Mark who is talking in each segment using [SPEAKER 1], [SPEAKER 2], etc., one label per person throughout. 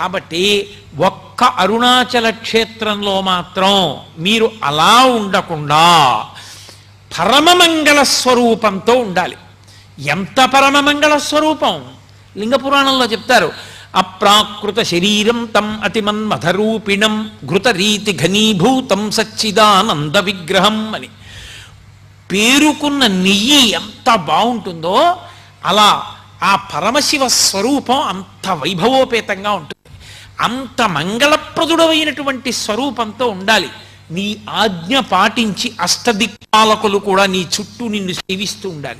[SPEAKER 1] కాబట్టి ఒక్క అరుణాచల క్షేత్రంలో మాత్రం మీరు అలా ఉండకుండా పరమమంగళ స్వరూపంతో ఉండాలి. ఎంత పరమమంగళ స్వరూపం? లింగ పురాణంలో చెప్తారు అప్రాకృత శరీరం తం అతిమన్మథరూపిణం ఘృతరీతి ఘనీభూతం సచ్చిదానంద విగ్రహం అని. పేరుకున్న నెయ్యి ఎంత బాగుంటుందో అలా ఆ పరమశివ స్వరూపం అంత వైభవోపేతంగా ఉంటుంది. అంత మంగళప్రదుడమైనటువంటి స్వరూపంతో ఉండాలి. నీ ఆజ్ఞ పాటించి అష్టదిక్పాలకులు కూడా నీ చుట్టూ నిన్ను సేవిస్తూ ఉండాలి.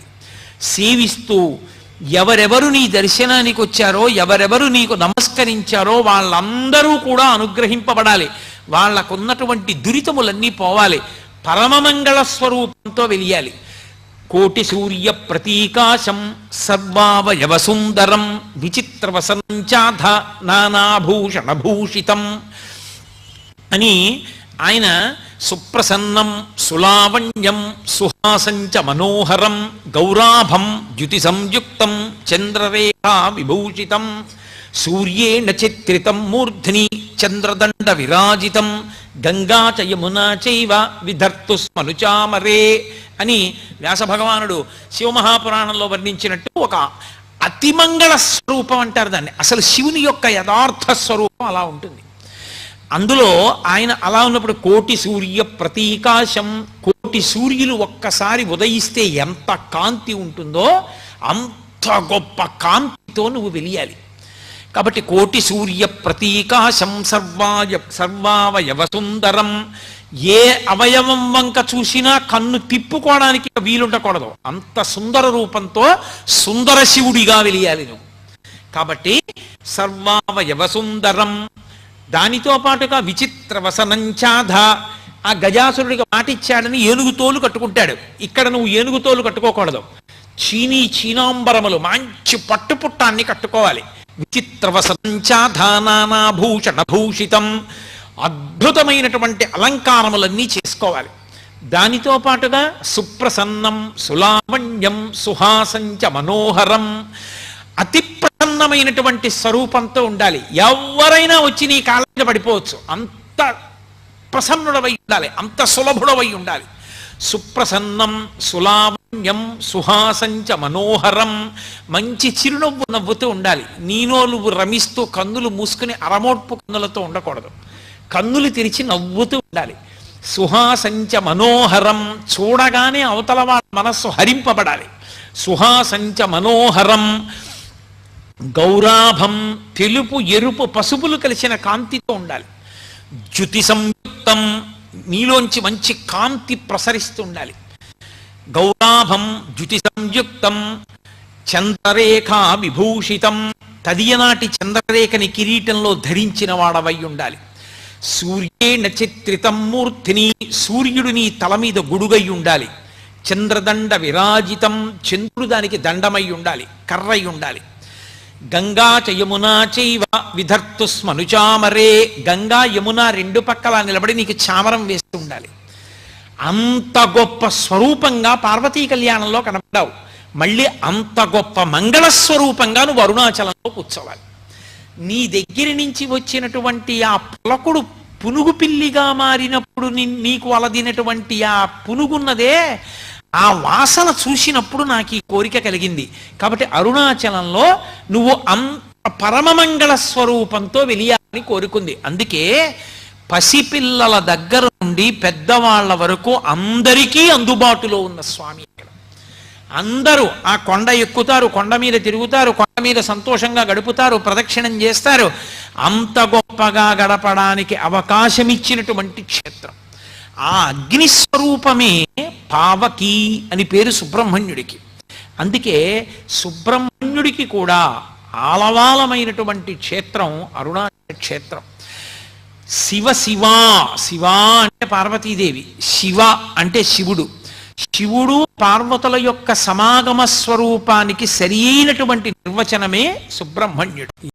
[SPEAKER 1] సేవిస్తూ ఎవరెవరు నీ దర్శనానికి వచ్చారో ఎవరెవరు నీకు నమస్కరించారో వాళ్ళందరూ కూడా అనుగ్రహింపబడాలి. వాళ్ళకున్నటువంటి దురితములన్నీ పోవాలి. పరమమంగళ స్వరూపంతో వెలియాలి. కోటి సూర్య ప్రతీకాశం సర్వావయవ సుందరం విచిత్ర వసంచాధ నానాభూషణభూషితం అని ఆయన సుప్రసన్నం సులావణ్యం సుహాసంచ మనోహరం గౌరాభం ద్యుతి సంయుక్తం చంద్రరేఖా విభూషితం సూర్యేణ చిత్రితం మూర్ధ్ని చంద్రదండ విరాజితం గంగా చ యమునా చైవ విధర్తు స్మనుచామరే అని వ్యాస భగవానుడు శివమహాపురాణంలో వర్ణించినట్టు ఒక అతిమంగళ స్వరూపం అంటారు దాన్ని. అసలు శివుని యొక్క యథార్థ స్వరూపం అలా ఉంటుంది. అందులో ఆయన అలా ఉన్నప్పుడు కోటి సూర్య ప్రతీకాశం కోటి సూర్యులు ఒక్కసారి ఉదయిస్తే ఎంత కాంతి ఉంటుందో అంత గొప్ప కాంతితో నువ్వు వెలియాలి. కాబట్టి కోటి సూర్య ప్రతీకాశం సర్వాయ సర్వావయవ సుందరం ఏ అవయవం వంక చూసినా కన్ను తిప్పుకోవడానికి వీలుండకూడదు. అంత సుందర రూపంతో సుందర శివుడిగా వెలియాలి నువ్వు. కాబట్టి సర్వావయవ సుందరం దానితో పాటుగా విచిత్ర వసనంచాధ ఆ గజాసురుడికి మాటిచ్చాడని ఏనుగు తోలు కట్టుకుంటాడు. ఇక్కడ నువ్వు ఏనుగు తోలు కట్టుకోకూడదు. చీనీ చీనాంబరములు మంచి పట్టుపుట్టాన్ని కట్టుకోవాలి. విచిత్ర భూషితం అద్భుతమైనటువంటి అలంకారములన్నీ చేసుకోవాలి. దానితో పాటుగా సుప్రసన్నం సులావణ్యం సుహాసంచ మనోహరం అతి ప్రసన్నమైనటువంటి స్వరూపంతో ఉండాలి. ఎవరైనా వచ్చి నీ కాళ్ళ పడిపోవచ్చు. అంత ప్రసన్నుడవై ఉండాలి. అంత సులభుడవై ఉండాలి. సుప్రసన్నం సులావణ్యం సుహాసంచ మనోహరం. మంచి చిరునవ్వు నవ్వుతూ ఉండాలి. నీనో నువ్వు రమిస్తూ కన్నులు మూసుకుని అరమోట్పు కన్నులతో ఉండకూడదు. కన్నులు తెరిచి నవ్వుతూ ఉండాలి. సుహాసంచ మనోహరం. చూడగానే అవతల వాళ్ళ మనస్సు హరింపబడాలి. సుహాసంచ మనోహరం. గౌరాభం. తెలుపు ఎరుపు పసుపులు కలిసిన కాంతితో ఉండాలి. జ్యుతి సంయుక్తం నీలోంచి మంచి కాంతి ప్రసరిస్తూ ఉండాలి. గౌరాభం జ్యుతి సంయుక్తం చంద్రరేఖా విభూషితం. తదియనాటి చంద్రరేఖని కిరీటంలో ధరించిన వాడవై ఉండాలి. సూర్యేణ చిత్రితం మూర్తిని సూర్యుడు నీ తల మీద గుడుగై ఉండాలి. చంద్రదండ విరాజితం చంద్రుడు దానికి దండమై ఉండాలి కర్రై ఉండాలి. గంగా చ యమునా చైవ విధర్తు స్మనుచామరే గంగా యమున రెండు పక్కల నిలబడి నీకు చామరం వేస్తూ ఉండాలి. అంత గొప్ప స్వరూపంగా పార్వతీ కళ్యాణంలో కనపడావు మళ్ళీ అంత గొప్ప మంగళ స్వరూపంగా నువ్వు అరుణాచలంలో కూర్చోవాలి. నీ దగ్గర నుంచి వచ్చినటువంటి ఆ పులకుడు పునుగు పిల్లిగా మారినప్పుడు నీకు అలదినటువంటి ఆ పునుగున్నదే ఆ వాసన చూసినప్పుడు నాకు ఈ కోరిక కలిగింది. కాబట్టి అరుణాచలంలో నువ్వు అంత పరమమంగళ స్వరూపంతో వెలియాలని కోరుకుంది. అందుకే పసిపిల్లల దగ్గర నుండి పెద్దవాళ్ళ వరకు అందరికీ అందుబాటులో ఉన్న స్వామి అందరూ ఆ కొండ ఎక్కుతారు కొండ మీద తిరుగుతారు కొండ మీద సంతోషంగా గడుపుతారు ప్రదక్షిణం చేస్తారు. అంత గొప్పగా గడపడానికి అవకాశం ఇచ్చినటువంటి క్షేత్రం. ఆ అగ్నిస్వరూపమే పావకి అని పేరు సుబ్రహ్మణ్యుడికి. అందుకే సుబ్రహ్మణ్యుడికి కూడా ఆలవాలమైనటువంటి క్షేత్రం అరుణాచల క్షేత్రం. శివ శివా శివ అంటే పార్వతీదేవి శివ అంటే శివుడు. శివుడు పార్వతుల యొక్క సమాగమ స్వరూపానికి సరి అయినటువంటి నిర్వచనమే సుబ్రహ్మణ్యుడు.